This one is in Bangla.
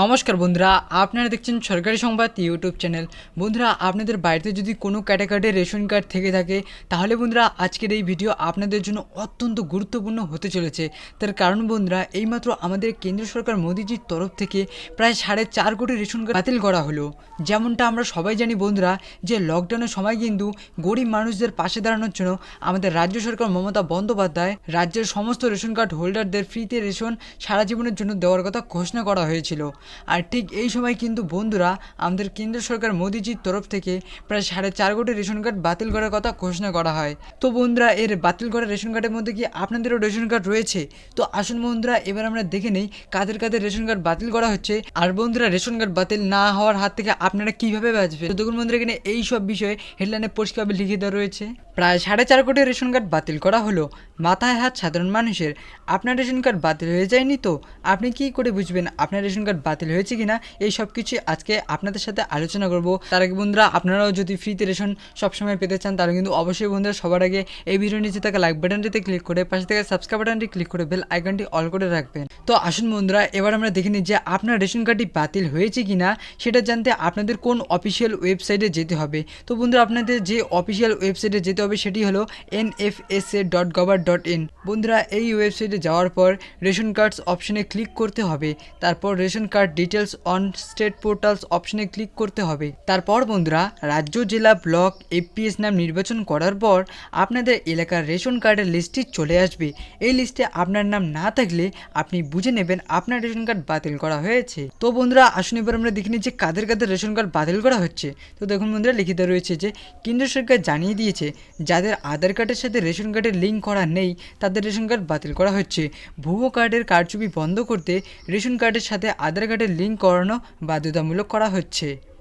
নমস্কার বন্ধুরা, আপনারা দেখছেন সরকারি সংবাদ ইউটিউব চ্যানেল। বন্ধুরা, আপনাদের বাড়িতে যদি কোনো ক্যাটাগরির রেশন কার্ড থেকে থাকে, তাহলে বন্ধুরা, আজকের এই ভিডিও আপনাদের জন্য অত্যন্ত গুরুত্বপূর্ণ হতে চলেছে। তার কারণ বন্ধুরা, এইমাত্র আমাদের কেন্দ্র সরকার মোদিজির তরফ থেকে প্রায় সাড়ে চার কোটি রেশন কার্ড বাতিল করা হলো। যেমনটা আমরা সবাই জানি বন্ধুরা, যে লকডাউনের সময় কিন্তু গরিব মানুষদের পাশে দাঁড়ানোর জন্য আমাদের রাজ্য সরকার মমতা বন্দ্যোপাধ্যায় রাজ্যের সমস্ত রেশন কার্ড হোল্ডারদের ফ্রিতে রেশন সারা জীবনের জন্য দেওয়ার কথা ঘোষণা করা হয়েছিল। আর ঠিক এই সময় কিন্তু বন্ধুরা, আমাদের কেন্দ্র সরকার মোদিজির তরফ থেকে প্রায় সাড়ে চার কোটি রেশন কার্ড বাতিল করার কথা ঘোষণা করা হয়। তো বন্ধুরা, এর বাতিল করা রেশন কার্ডের মধ্যে কি আপনাদেরও রেশন কার্ড রয়েছে? তো আসুন বন্ধুরা, এবার আমরা দেখে নেই কাদের কাদের রেশন কার্ড বাতিল করা হচ্ছে। আর বন্ধুরা, রেশন কার্ড বাতিল না হওয়ার হাত থেকে আপনারা কীভাবে বাঁচবে তো দেখুন বন্ধুরা, এখানে এই সব বিষয়ে হেডলাইনে পরিষ্কারভাবে লিখে দেওয়া রয়েছে। প্রায় সাড়ে চার কোটি রেশন কার্ড বাতিল করা হলো। মাথায় হাত সাধারণ মানুষের। আপনার রেশন কার্ড বাতিল হয়ে যায়নি তো? আপনি কি করে বুঝবেন আপনার রেশন কার্ড বাতিল হয়েছে কিনা? এই সব কিছু আজকে আপনাদের সাথে আলোচনা করব। তার আগে বন্ধুরা, আপনারাও যদি ফ্রিতে রেশন সবসময় পেতে চান, তাহলে কিন্তু অবশ্যই বন্ধুরা সবার আগে এই ভিডিও নিচে থাকা লাইক বাটনটিতে ক্লিক করে পাশে থেকে সাবস্ক্রাইব বাটনটি ক্লিক করে বেল আইকনটি অল করে রাখবেন। তো আসুন বন্ধুরা, এবার আমরা দেখে নিই যে আপনার রেশন কার্ডটি বাতিল হয়েছে কিনা? সেটা জানতে আপনাদের কোন অফিসিয়াল ওয়েবসাইটে যেতে হবে? তো বন্ধুরা, আপনাদের যে অফিসিয়াল ওয়েবসাইটে যেতে হবে সেটি হলো N F S A dot gov dot in বন্ধুরা, এই ওয়েবসাইটে যাওয়ার পর রেশন কার্ডস অপশনে ক্লিক করতে হবে। তারপর ration card details on state portals অপশনে ক্লিক করতে হবে। তারপর বন্ধুরা, রাজ্য, জেলা ব্লক এপিএস নাম নির্বাচন করার পর আপনাদের এলাকার রেশন কার্ডের লিস্টটি চলে আসবে। এই লিস্টে আপনার নাম না থাকলে আপনি বুঝে নেবেন আপনার রেশন কার্ড বাতিল করা হয়েছে। তো বন্ধুরা, আসুন এবার আমরা দেখে নিই যে কাদের কাদের রেশন কার্ড বাতিল করা হচ্ছে। তো দেখুন বন্ধুরা, লিখিত রয়েছে যে কেন্দ্র সরকার জানিয়ে দিয়েছে যাদের আধার কার্ডের সাথে রেশন কার্ডের লিঙ্ক করা নেই, তাদের রেশন কার্ড বাতিল করা হচ্ছে। ভুয়ো কার্ডের কারচুপি বন্ধ করতে রেশন কার্ডের সাথে আধার কার্ডের লিঙ্ক করানো বাধ্যতামূলক করা হচ্ছে।